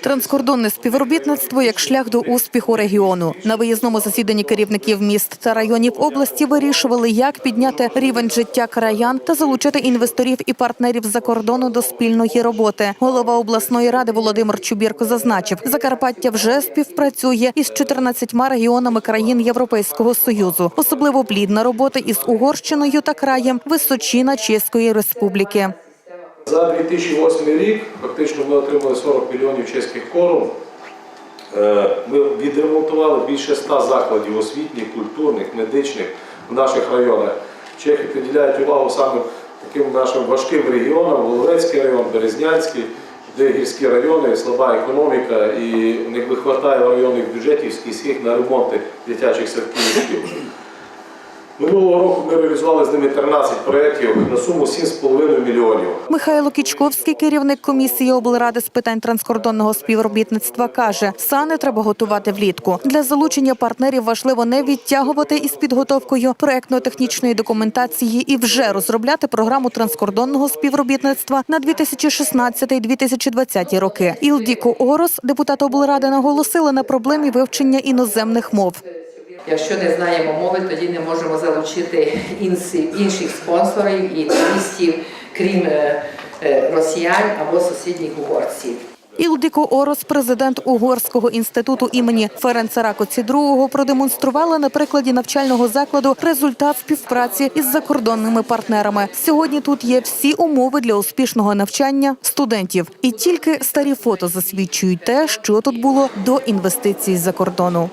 Транскордонне співробітництво як шлях до успіху регіону. На виїзному засіданні керівників міст та районів області вирішували, як підняти рівень життя краян та залучити інвесторів і партнерів з-за кордону до спільної роботи. Голова обласної ради Володимир Чубірко зазначив, Закарпаття вже співпрацює із 14 регіонами країн Європейського союзу. Особливо плідна робота із Угорщиною та краєм Височина Чеської Республіки. За 2008 рік фактично ми отримали 40 мільйонів чеських корон. Е, Ми відремонтували більше 100 закладів освітніх, культурних, медичних в наших районах. Чехи приділяють увагу саме таким нашим важким регіонам, Воловецький район, Березнянський, де гірські райони, слаба економіка, і в них вистачає районних бюджетів сільських на ремонти дитячих садків і шкіл. Минулого року ми реалізували з ними 13 проєктів на суму 7,5 мільйонів. Михайло Кічковський, керівник комісії облради з питань транскордонного співробітництва, каже, сани треба готувати влітку. Для залучення партнерів важливо не відтягувати із підготовкою проектно-технічної документації і вже розробляти програму транскордонного співробітництва на 2016-2020 роки. Ілдіко Орос, депутат облради, наголосили на проблемі вивчення іноземних мов. Якщо не знаємо мови, тоді не можемо залучити інших спонсорів і туристів, крім е, е, росіян або сусідніх угорців. Ілдіко Орос, президент Угорського інституту імені Ференца Ракоці II, продемонструвала на прикладі навчального закладу результат співпраці із закордонними партнерами. Сьогодні тут є всі умови для успішного навчання студентів, і тільки старі фото засвідчують те, що тут було до інвестицій з-за кордону.